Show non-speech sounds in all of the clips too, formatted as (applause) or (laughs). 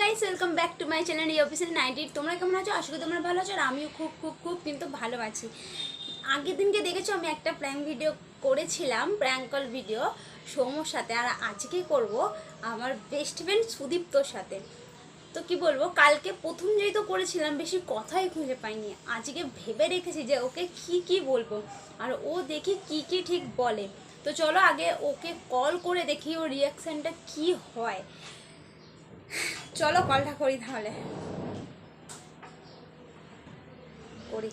Guys welcome back to my channel এই official ninety তোমরা কেমন আছো? আশা করি তোমরা ভালো আছো, আর আমিও খুব খুব খুব কিন্তু ভালো আছি। আগের দিনকে দেখেছ, আমি একটা প্র্যাঙ্ক ভিডিও করেছিলাম প্র্যাঙ্ক কল ভিডিও সৌম্যর সাথে। আর আজকে করব আমার বেস্ট ফ্রেন্ড সুদীপ্তর সাথে। তো কি বলব, কালকে প্রথম যেই তো করেছিলাম, বেশি কথাই খুঁজে পাইনি। আজকে ভেবে রেখেছি যে ওকে কি কি বলব, আর ও দেখি কি কি ঠিক বলে। তো চলো আগে ওকে কল করে দেখি, ওর রিয়াকশানটা কি হয়। চলো কলটা করি তাহলে। করি।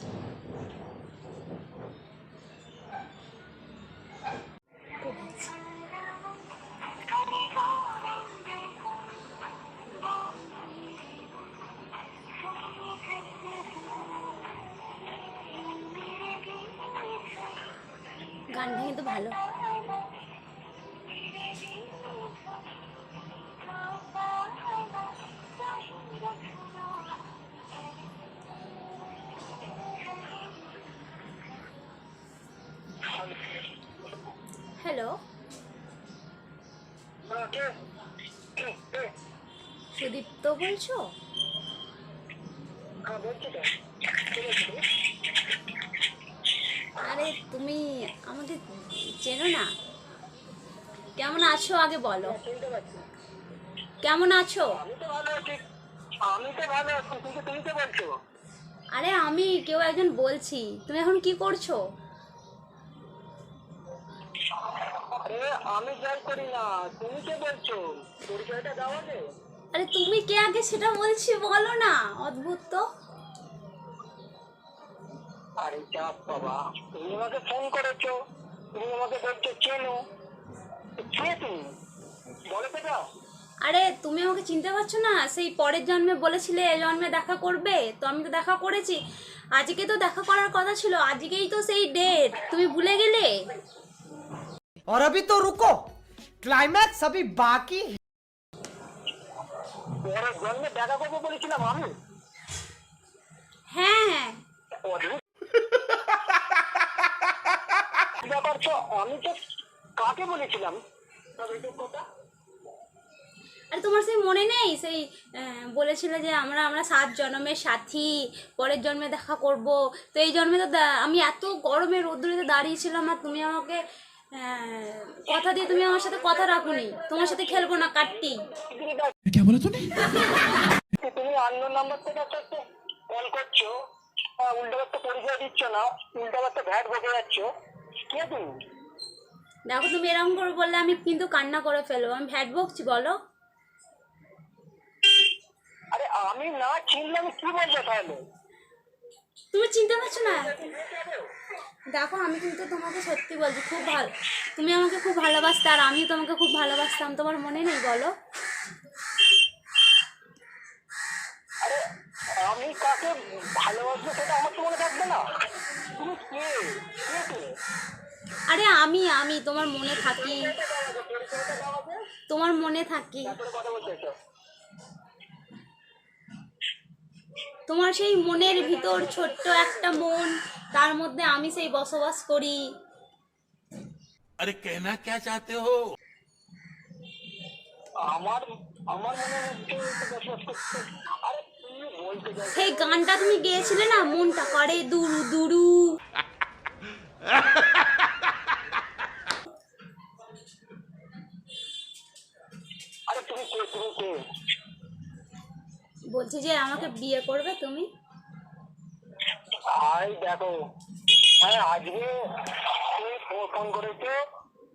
হ্যালো সুদীপ্ত বলছো? আরে তুমি আমাকে চেনো না। কেমন আছো আগে বলো। কেমন আছো? আরে আমি কেউ একজন বলছি। তুমি এখন কি করছ? আমি যাই করি না। তুমি কে বলছো পরিচয়টা দাও আগে। আরে তুমি কে আগে সেটা বলছি বলো না অদ্ভুত তো। আরে চাপ বাবা তুমি আমাকে ফোন করেছ তুমি আমাকে বলছো চেনো। কে তুমি? বলো তো দাও আরে তুমি আমাকে চিনতে পারছ না সেই পরের জন্মে বলেছিলে এ জন্মে দেখা করবে তো আমি তো দেখা করেছি। আজকে তো দেখা করার কথা ছিল আজকেই তো সেই ডেট তুমি ভুলে গেলে? और अभी तो रुको क्लाइमैक्स अभी बाकी है পরের জন্মে দেখা করবো বলেছিলাম আমি হ্যাঁ হ্যাঁ অদ্ভুত ব্যাপার তো আমি তো কাকে বলেছিলাম তবে এটা কথা আরে তোমার সেই মনে নেই সেই আহ, বলেছিলে যে আমরা আমরা সাত জন্মের সাথী পরের জন্মে দেখা করব তো এই জন্মে তো দা- আমি এত গরমে রোদ্দুরিতে দাঁড়িয়েছিলাম আর তুমি আমাকে আহ, হ্যাঁ, কথা দিয়ে তুমি আমার সাথে কথা রাখোনি। তোমার সাথে খেলব না কাটতেই কে বলে তুমি? তুমি অন্য নাম্বার থেকে একটা কল করছ উল্টো পরিচয় দিচ্ছ না উল্টো একটা ভ্যাট বকে যাচ্ছ। কি তুমি? দেখো তুমি এরকম করে বললে আমি কিন্তু কান্না করে ফেলব। আমি ভ্যাট বকছি বলো। আরে আমি না চিনলে আমি কি বলব তাহলে? তুমি চিনতে পারছ না? দেখো আমি কিন্তু তোমাকে সত্যি বলছি খুব ভালো তুমি আমাকে খুব ভালোবাসতে আর আমিও তোমাকে খুব ভালোবাসতাম তোমার মনে নেই বলো? আরে আমি কাকে ভালোবাসবো সেটা আমার তো মনে থাকবে না। তুমি কে? আরে আমি আমি তোমার মনে থাকি। তোমার মনে থাকি তোর কথা বলতে এসো। তোমার সেই মনের ভিতর ছোট্ট একটা মন তার মধ্যে আমি সেই বসবাস করি। আরে কেনা কে চাতে হো? আমার আমার সেই গানটা তুমি গেয়েছিলে না? মনটা করে দুরু দুরু। আরে তুমি কে তুমি কে? বলছি যে আমাকে বিয়ে করবে তুমি? ভাই দেখো। হ্যাঁ আজকে ফোন করেছ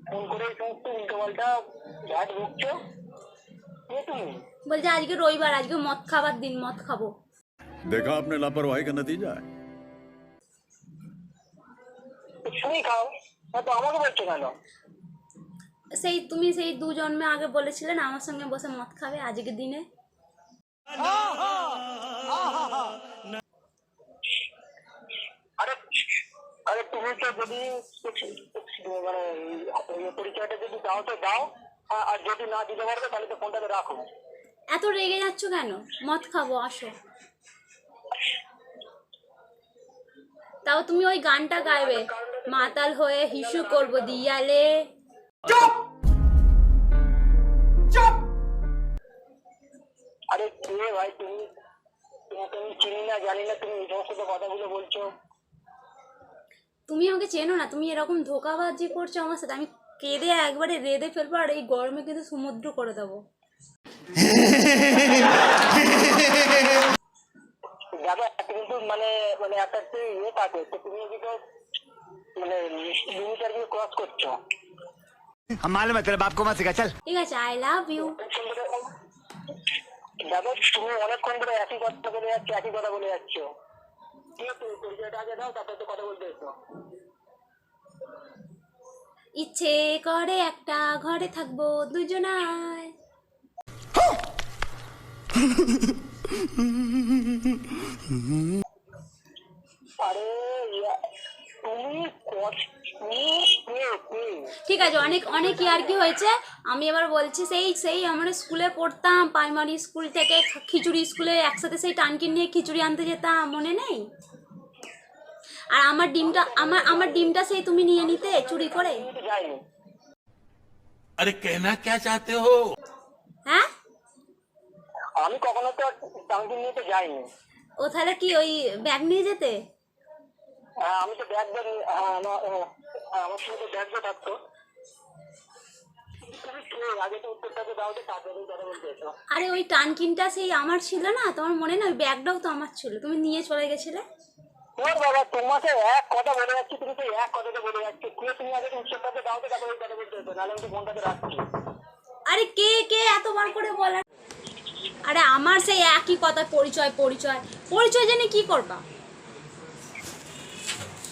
ফোন করে সমস্ত উল্টোপাল্টা ব্যাট ভুগছো বলছে আজকে রবিবার আজকে মদ খাবার দিন মদ খাব। দেখা আপনার লাপরওয়াহি কা নতিজা তুমি খাও হ্যাঁ, তো আমাকে বলছো কেন? সেই তুমি সেই দুজন্মে আগে বলেছিলেন আমার সঙ্গে বসে মদ খাবে আজকে দিনে? যদি মানে পরিচয়টা যদি দাও তো দাও আর যদি না দিতে পারবে তাহলে তো রাখো। এত রেগে যাচ্ছ কেন? মদ খাব আসো। তাও তুমি ওই গানটা গাইবে মাতাল হয়ে হিসু করব দিয়ালে। চুপ! চুপ! আরে কে ভাই তুমি তুমি চিনি না জানি না তুমি এই সমস্ত কথাগুলো বলছো। তুমি আমাকে চেনো না তুমি এরকম ধোকাবাজি করছো আমার সাথে আমি কেঁদে একবারে রেঁধে ফেলবো আর এই গরমে কিন্তু সমুদ্র করে দেবো দেখো একটা কিন্তু মানে মানে একটা একটু ইয়ে থাকে তো তুমি এদিকে মানে লিমিট আর কি ক্রস করছো हम मालूम है तेरे बाप को मत सिखा चल ঠিক আছে আই লাভ ইউ অনেকক্ষণ ধরে দেখো তুমি অনেকক্ষণ ধরে একই কথা বলে যাচ্ছ একই কথা বলে যাচ্ছ ইচ্ছে করে একটা ঘরে থাকব দুজনায়। আরে ইয়া- তুমি কত- তুমি কে কে ঠিক আছে অনেক অনেক ইয়ার কি হয়েছে? আমি এবার বলছি সেই সেই আমরা স্কুলে পড়তাম প্রাইমারি স্কুল থেকে খিচুড়ি স্কুলে একসাথে সেই টানকিন নিয়ে খিচুড়ি আনতে যেতাম মনে নেই? আর আমার ডিমটা আমার আমার ডিমটা সেই তুমি নিয়ে নিতে চুরি করে? আরে কেনা কে চাতে হো? হ্যাঁ? আমি কখনো তো টাঙ্গি নিতে যাইনি। ও তাহলে কি ওই ব্যাগ নিয়ে যেতে? হ্যাঁ, আমি তো ব্যাগ ব্যাগ আমার সঙ্গে থাকতো। আরে ওই টানকিনটা সেই আমার ছিল না তোমার মনে না ওই ব্যাগটাও তো আমার ছিল। তুমি নিয়ে চলে গেছিলে? ওর বাবা তোমাকে এক কথা বলে যাচ্ছি তুমি তো এক কথাতে বলে যাচ্ছি। কে তুমি আগে তো দাও তো তারপরে কথা বলতে এসো নাহলে আমি তো রাখছি। আরে কে কে এতবার করে বলার আরে আমার সেই একই কথা পরিচয় পরিচয়। পরিচয় জেনে কি করবা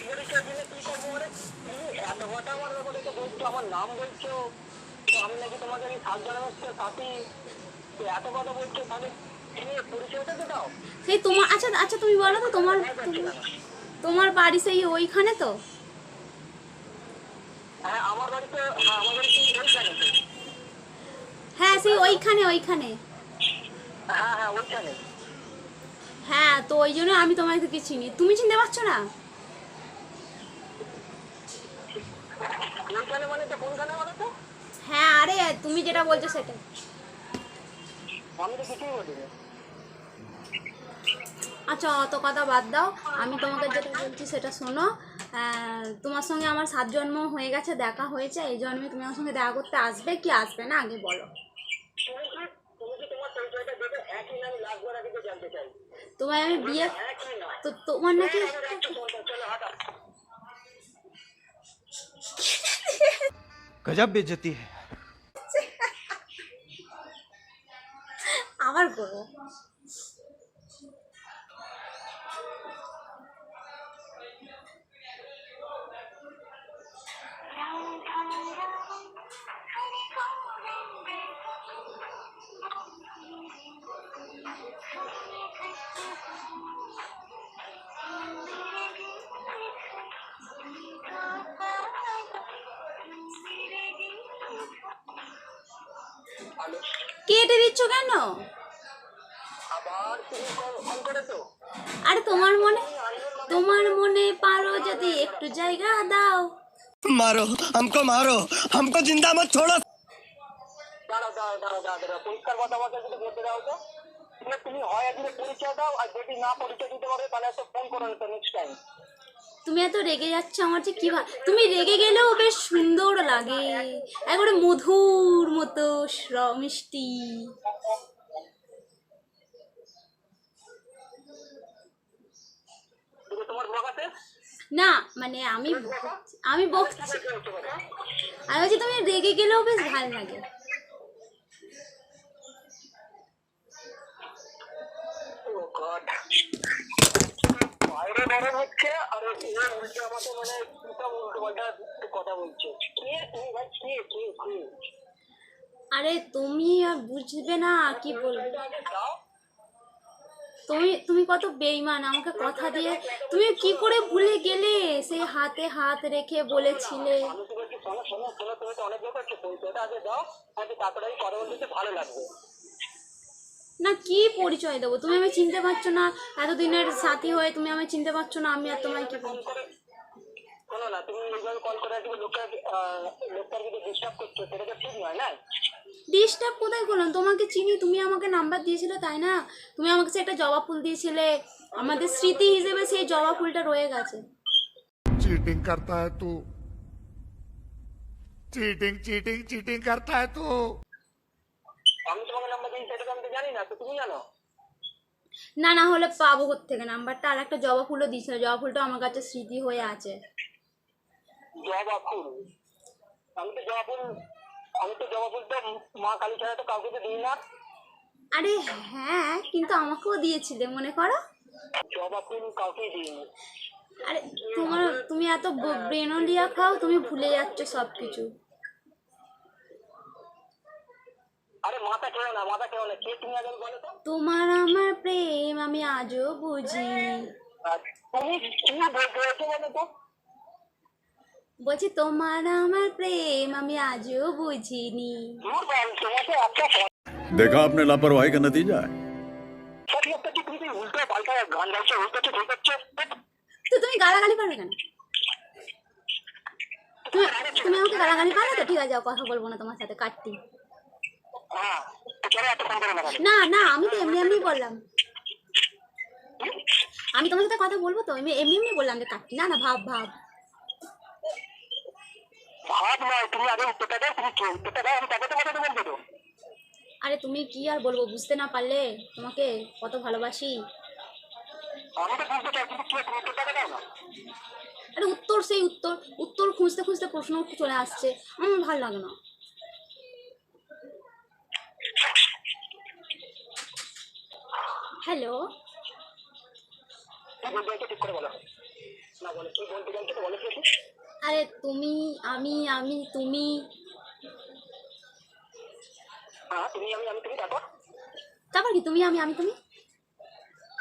পরিচয় দিলে কি করব মানে তুমি এত আমার ব্যাপারে তো বলছো আমার নাম বলছো। তো আমি নাকি তোমাকে আমি সাত জানাচ্ছি সাথী এত কথা বলছো তাহলে তুমি পরিচয়টা তো দাও। সেই তোমার আচ্ছা আচ্ছা তুমি বলো তো তোমার তোমার- তোমার বাড়ি সেই ওইখানে তো? হ্যাঁ হ্যাঁ হ্যাঁ সেই ওইখানে ওইখানে। হ্যাঁ হ্যাঁ ওইখানে। হ্যাঁ তো ওই জন্য আমি তোমাকে চিনি তুমি চিনতে পারছ না? ওইখানে মানে তো কোনখানে বলো তো? হ্যাঁ আরে তুমি যেটা বলছো সেটা। আমি তো কিছুই বলিনি। আচ্ছা অত কথা বাদ দাও। আমি তোমাকে যেটা বলছি সেটা শোনো। তোমার সঙ্গে আমার সাত জন্ম হয়ে গেছে দেখা হয়েছে। এই জন্মে তুমি আমার সঙ্গে দেখা করতে আসবে? কি আসবে না? আগে বলো। তোমায় আমি বিয়ে তো তোমার নাকি गजब बेइज्जती है (laughs) আবার করবো কেটে দিচ্ছ কেন আবার তুমি ফোন করেছো আরে তোমার মনে তোমার মনে পারো যদি একটু জায়গা দাও मारो हमको मारो हमको जिंदा मत छोड़ो দাঁড়াও দাঁড়াও দাঁড়াও দাঁড়াও দাঁড়াও পরিষ্কার কথা আমাকে যদি বলতে দাও তো তুমি তুমি হয় আজকে পরিচয় দাও আর যদি না পরিচয় দিতে পারবে তাহলে একটা ফোন করো না নেক্সট টাইম তুমি এত রেগে যাচ্ছ আমার যে কি তুমি রেগে গেলেও বেশ সুন্দর লাগে একবারে মধুর মতো মিষ্টি না মানে আমি আমি বকছি আমি বলছি তুমি রেগে গেলেও বেশ ভালো লাগে ও গড বাইরে গরম হচ্ছে আর ও আমাকে মানে উল্টো পাল্টা কথা বলছে। কে? তুমি ভাই কে? কে? কে? আরে তুমি আর বুঝবে না কি বলব। তুমি তুমি কত বেইমান আমাকে কথা দিয়ে তুমি কি করে ভুলে গেলে? সেই হাতে হাত রেখে বলেছিলে। আমি তো বলছি শোনো শোনো শোনো তুমি তো অনেক ব্যাপার করছ পরিচয়টা আগে দাও আগে তারপরে আমি কথা বলতে ভালো লাগবে। না কি পরিচয় দেবো? তুমি আমি চিনতে পারছ না এতদিনের সাথী হয়ে তুমি আমি চিনতে পারছ না আমি আর তোমায় কি বলব? করে ডিস্টার্ব কোথায় করলাম? তোমাকে চিনি তুমি আমাকে নাম্বার দিয়েছিলে তাই না? তুমি আমাকে সে একটা জবা ফুল দিয়েছিলে। আমাদের স্মৃতি হিসেবে সেই জবা ফুলটা রয়ে গেছে। চিটিং করতা হ্যায় তু। চিটিং চিটিং চিটিং করতা হ্যায় তু। তুমি জানো? না না হলে পাবো থেকে নাম্বারটা আর একটা জবা ফুলও দিয়েছিল। জবা ফুলটা আমার কাছে স্মৃতি হয়ে আছে। জবা ফুল? আমি তো জবা ফুল আমি তো জবা ফুল তো মা কালী ছাড়া তো কাউকে তো দিই না। আরে হ্যাঁ কিন্তু আমাকেও দিয়েছিলে মনে করো। জবা ফুল কাউকে দিইনি। আরে তোমার তুমি এত ব্রেনলিয়া খাও তুমি ভুলে যাচ্ছ সব কিছু আরে মাথা খেও না মাথা খেও না কে তুমি আগে বলো তো তোমার আমার প্রেম আমি আজও বুঝিনি আর তুমি তুমি বলতে হয়েছে বলো তো বলছি তোমার আমার প্রেম আমি আজও বুঝিনি দূর বল তোমাকে একটা देखा आपने लापरवाही का नतीजा है সত্যি একটা কি তুমি উল্টো পাল্টা গান গাইছো উল্টো ঠিক হচ্ছে তো তুমি গালাগালি পারবে কেন তুমি তুমি আমাকে গালাগালি পারবে তো ঠিক আছে যাও কথা বলবো না তোমার সাথে কাটতি না না আমি তো এমনি এমনি বললাম। আমি তোমার সাথে কথা বলব তো আমি এমনি এমনি বললাম যে কাটতি না না ভাব ভাব। আরে তুমি কি আর বলব বুঝতে না পারলে তোমাকে কত ভালোবাসি। আরে উত্তর সেই উত্তর উত্তর খুঁজতে খুঁজতে প্রশ্ন চলে আসছে। আমার ভালো লাগে না হ্যালো কি বলতে চাইছো ঠিক করে বলো না বলো কি বলতে চাইছো তো বলো কি আরে তুমি আমি আমি তুমি। তারপর? কি তুমি আমি আমি তুমি?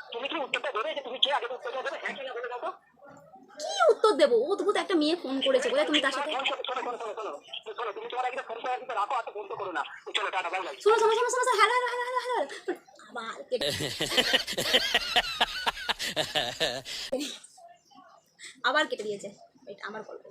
কি হ্যাঁ কি উত্তর দেবো? অদ্ভুত একটা মেয়ে ফোন করেছে বলে তুমি তার সাথে শোনো শোনো শোনো শোনো হ্যালো হ্যালো হ্যালো হ্যালো। কেটে আবার কেটে দিয়েছে। এটা আমার গল্প।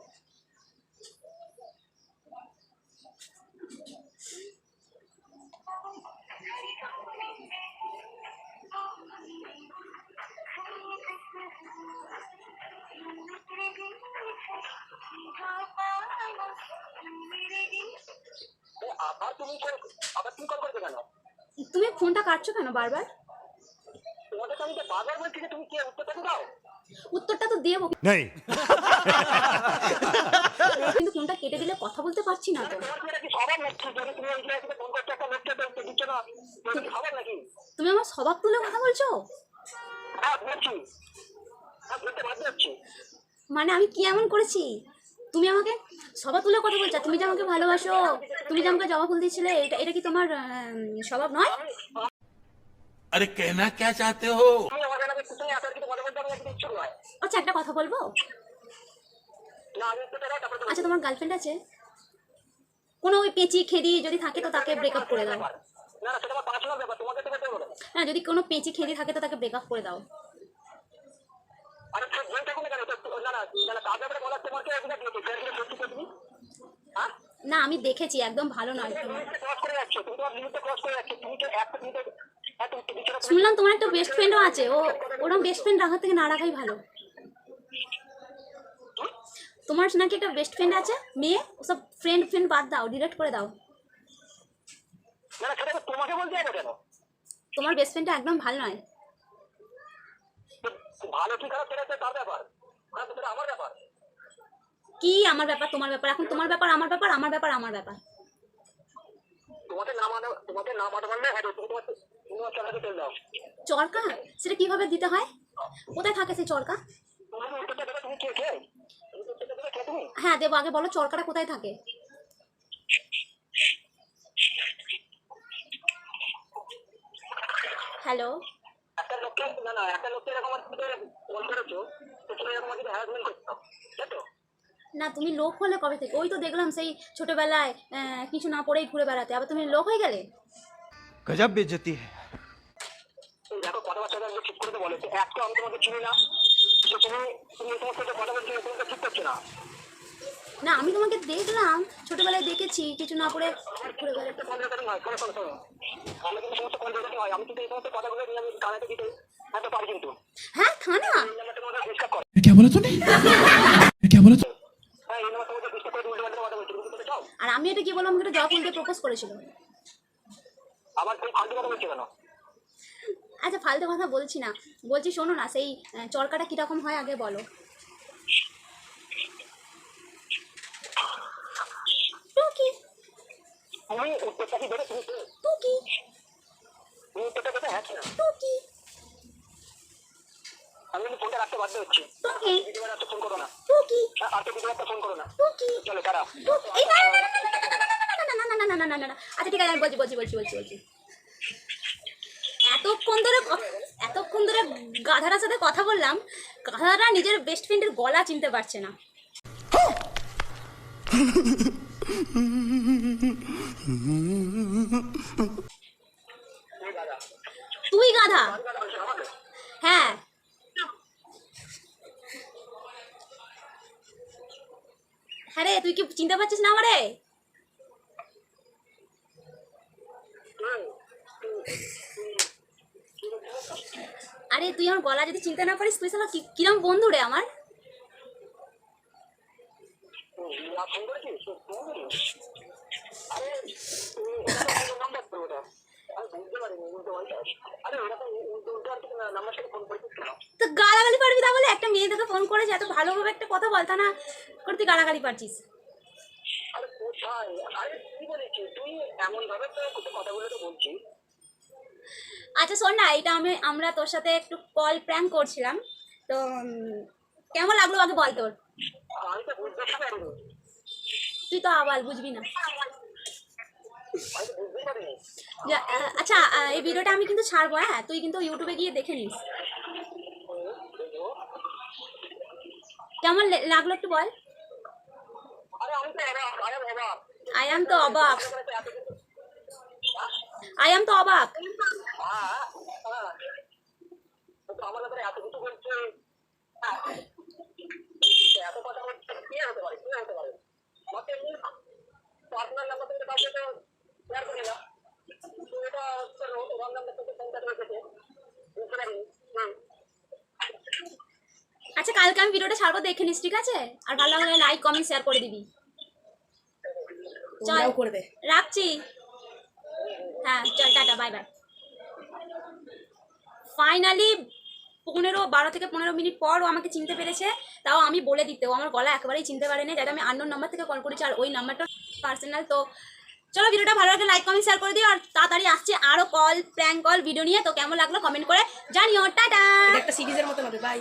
আবার তুমি আবার তুমি কল করবে কেন? তুমি ফোনটা কাটছো কেন বারবার? তোমাদের আমি তো বারবার বলছি যে তুমি কে উত্তরটা তো দাও? উত্তরটা তো দেবো। नहीं কিন্তু ফোনটা কেটে দিলে কথা বলতে পারছি না তো। তুমি আমার স্বভাব তুলে কথা বলছো? হ্যাঁ হ্যাঁ মানে আমি কি এমন করেছি? তুমি আমাকে সবার তুলে কথা বলছো তুমি যে আমাকে ভালোবাসো তুমি যে আমাকে জবা ফুল দিয়েছিলে এটা এটা কি তোমার স্বভাব নয়? আরে কেনা কে চাতে হো? আচ্ছা একটা কথা বলব? আচ্ছা তোমার গার্লফ্রেন্ড আছে? কোনো ওই পেঁচি খেদি যদি থাকে তো তাকে ব্রেকআপ করে দাও। না হ্যাঁ, যদি কোনো পেঁচি খেদি থাকে তো তাকে ব্রেকআপ করে দাও। না হ্যাঁ? না আমি দেখেছি একদম ভালো নয়। তুমি শুনলাম তোমার একটা বেস্ট ফ্রেন্ডও আছে ও ওরকম বেস্ট ফ্রেন্ড রাখার থেকে না রাখাই ভালো তোমার নাকি একটা বেস্ট ফ্রেন্ড আছে মেয়ে ওসব ফ্রেন্ড ফ্রেন্ড বাদ দাও ডিলেট করে দাও। তোমার বেস্ট ফ্রেন্ডটা একদম ভালো নয়। ভালো কি খারাপ সেটা তার ব্যাপার। ব্যাপার। কি আমার ব্যাপার? তোমার ব্যাপার? এখন তোমার ব্যাপার আমার ব্যাপার আমার ব্যাপার আমার ব্যাপার। মানে মানে চরকা সেটা কীভাবে দিতে হয়? কোথায় থাকে সেই চরকা? হ্যাঁ দেবো আগে বলো চরকাটা কোথায় থাকে? হ্যালো? না না একটা লোক এরকম কল করেছ তো তুমি এরকম হ্যারাসমেন্ট করছ? তাই তো? না তুমি লোক হলে কবে থেকে? ওই তো দেখলাম সেই ছোটবেলায় কিছু না পড়েই ঘুরে বেড়াতে। আবার তুমি লোক হয়ে গেলে? গজব বেজতি দেখো ঠিক করে তো বলেছে আমি তোমাকে চিনি না তো তুমি তুমি তোমার সাথে কথা বলছি তুমি ঠিক করছ না? না আমি তোমাকে দেখলাম ছোটবেলায় দেখেছি কিছু না পড়ে ঘুরে বেড়াতে। আমি কিন্তু সমস্ত কথা বলে আমি কানে দিতে হ্যাঁ থানা এই নাম্বারটা তোমাকে ডিস্টার্ব করে क्या बोला तूने क्या बोला तू হ্যাঁ এই নাম্বারটা তোমাকে ডিস্টার্ব করে উল্টো পাল্টা কথা বলছি তুমি কি চাও আর আমি এটা কি বললাম আমাকে একটা জবা ফুল দিয়ে প্রপোজ করেছিল আবার তুমি ফালতু কথা বলছো কেন আচ্ছা ফালতু কথা বলছি না বলছি শোনো না সেই আহ, চরকাটা কীরকম হয় আগে বলো টুকি তুমি উত্তরটা কি দেবে তুমি তো? টুকি তুমি উত্তরটা দেবে হ্যাঁ কি না টুকি আমি কিন্তু ফোনটা রাখতে বাধ্য হচ্ছি ফোন করো না আর তো ফোন করো না চলো ঠিক আছে আমি বলছি বলছি বলছি বলছি বলছি এতক্ষণ ধরে এতক্ষণ ধরে সাথে কথা বললাম নিজের বেস্ট ফ্রেন্ডের গলা চিনতে পারছে না তুই গাধা হ্যাঁ হ্যাঁ রে তুই কি চিনতে পারছিস না আমারে? আরে, তুই আমার গলা যদি চিনতে না পারিস, তুই সালা কিরম বন্ধু রে আমার? আরে তো গালাগালি পারবি তা বলে একটা মেয়ে তোকে ফোন করেছে এত ভালোভাবে একটা কথা বল তা না করে তুই গালাগালি পারছিস। আরে কোথায়? আরে কি বলেছিস তুই এমন ভাবে তো কথাগুলো তো বলছিস আচ্ছা শোন না এটা আমি আমরা তোর সাথে একটু কল প্র্যাঙ্ক করছিলাম। তো কেমন লাগল আগে বল তোর? আমি তো বুঝতে পারিনি। তুই তো আবার বুঝবি না। আচ্ছা এই ভিডিওটা আমি কিন্তু ছাড়বো হ্যাঁ? তুই কিন্তু ইউটিউবে গিয়ে দেখে নিস। কেমন লাগল একটু বল? আয়াম তো অবাক। আয়াম তো অবাক। পারে আচ্ছা কালকে আমি ভিডিওটা ছাড়বো দেখে নিস ঠিক আছে? আর ভালো লাগলে লাইক কমেন্ট শেয়ার করে দিবি। চল করবে। রাখছি। হ্যাঁ চল টাটা বাই বাই ফাইনালি পনেরো বারো থেকে পনেরো মিনিট পর ও আমাকে চিনতে পেরেছে তাও আমি বলে দিতে। ও আমার গলা একেবারেই চিনতে পারেনি যাতে আমি আন্নোর নাম্বার থেকে কল করেছি আর ওই নাম্বারটা পার্সোনাল তো চলো ভিডিওটা ভালো লাগে লাইক কমেন্ট শেয়ার করে দিও, আর তাড়াতাড়ি আসছে আরও কল প্র্যাঙ্ক কল ভিডিও নিয়ে। তো কেমন লাগল কমেন্ট করে জানিও। টাটা! একটা সিরিজের মতো হবে বাই